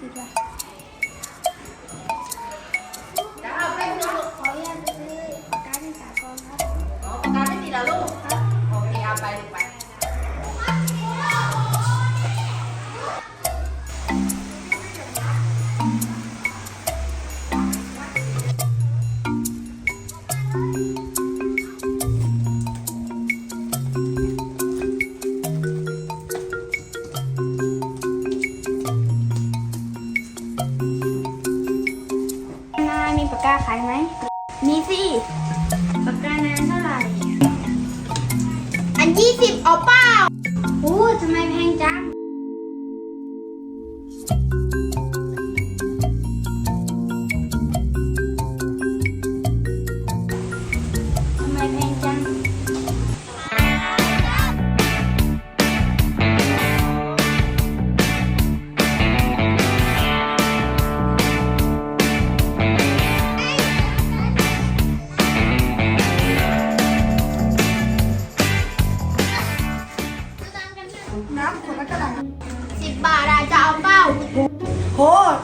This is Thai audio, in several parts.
对吧。ากกาขายไหม มีสิปากกานานเท่าไหร่ อันยี่สิบเอาเปล่าโอ้ทำไมแพงจัง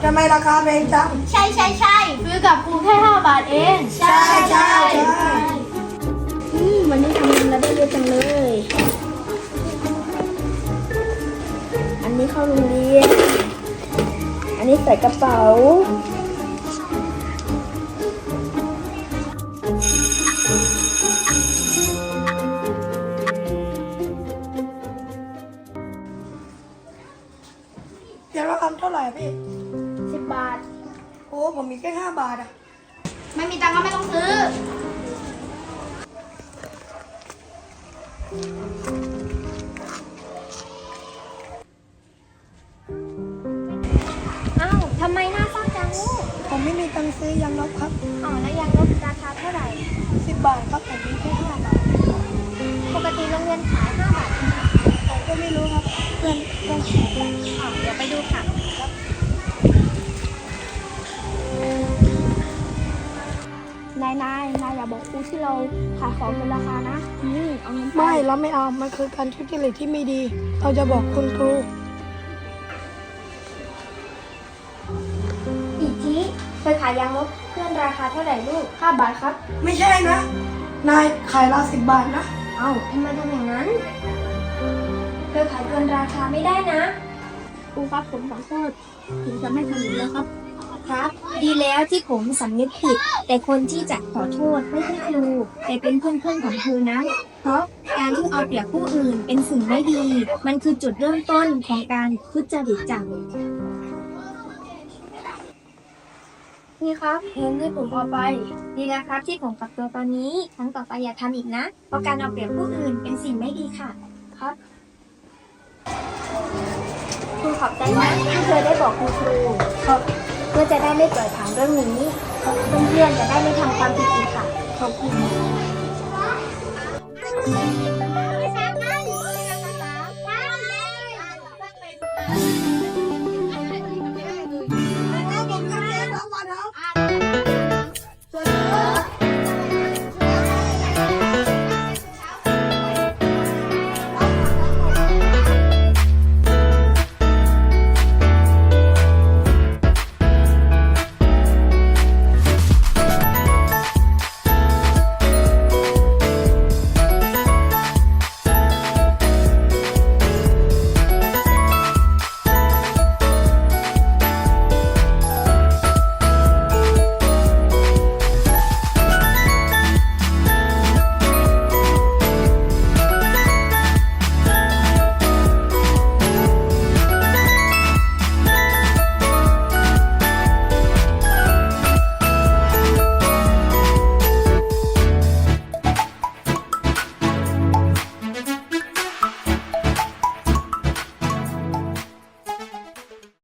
ทำไมราคาแพงจัง ใช่ใช่ใช่ซื้อกับครูแค่5บาทเองใช่ใช่ใช่อืมวันนี้ทำเงินเราได้เยอะจังเลย อันนี้เข้าโรงเรียน อันนี้ใส่กระเป๋า เดี๋ยวเราทำเท่าไหร่พี่10 บาท โอ้ผมมีแค่ห้าบาทอะ ไม่มีตังค์ก็ไม่ต้องซื้อ อ้าวทำไมหน้าเศร้าจังลูกผมไม่มีตังค์ซื้อยางลบครับ อ๋อแล้วยังลดราคา นายนายนายอย่าบอกครูที่เราขายของเป็นราคานะนี่เอาเงินไปไม่เราไม่เอา มันคือการทุจริตที่ไม่ดี เราจะบอกคุณครู อีจีเคยขายยางลบเพื่อนราคาเท่าไหร่ลูก5บาทครับ ไม่ใช่นะ นายขายเราสิบบาทนะ เอ้าทำไมทำอย่างนั้นเธอขายเกินราคาไม่ได้นะ ครูครับผมขอโทษผมจะไม่ทำอีกแล้วครับ ครับ ดีแล้วที่ผมสำนึกผิด แต่คนที่จะขอโทษไม่ใช่ครู แต่เป็นเพื่อนๆของเธอนะ เพราะการที่เอาเปรียบผู้อื่นเป็นสิ่งไม่ดี มันคือจุดเริ่มต้นของการทุจริตจังนี่ครับเงินที่ผมเอาไป ดีนะครับที่ผมปรับตัวตอนนี้ครั้งต่อไปอย่าทำอีกนะ เพราะการเอาเปรียบผู้อื่นเป็นสิ่งไม่ดีค่ะ ครับครูขอบใจนะที่เธอได้บอกคุณครูครับ เพื่อจะได้ไม่ปล่อยผ่านเรื่องนี้เพื่อนๆจะได้ไม่ทำความผิดอีกค่ะขอบคุณ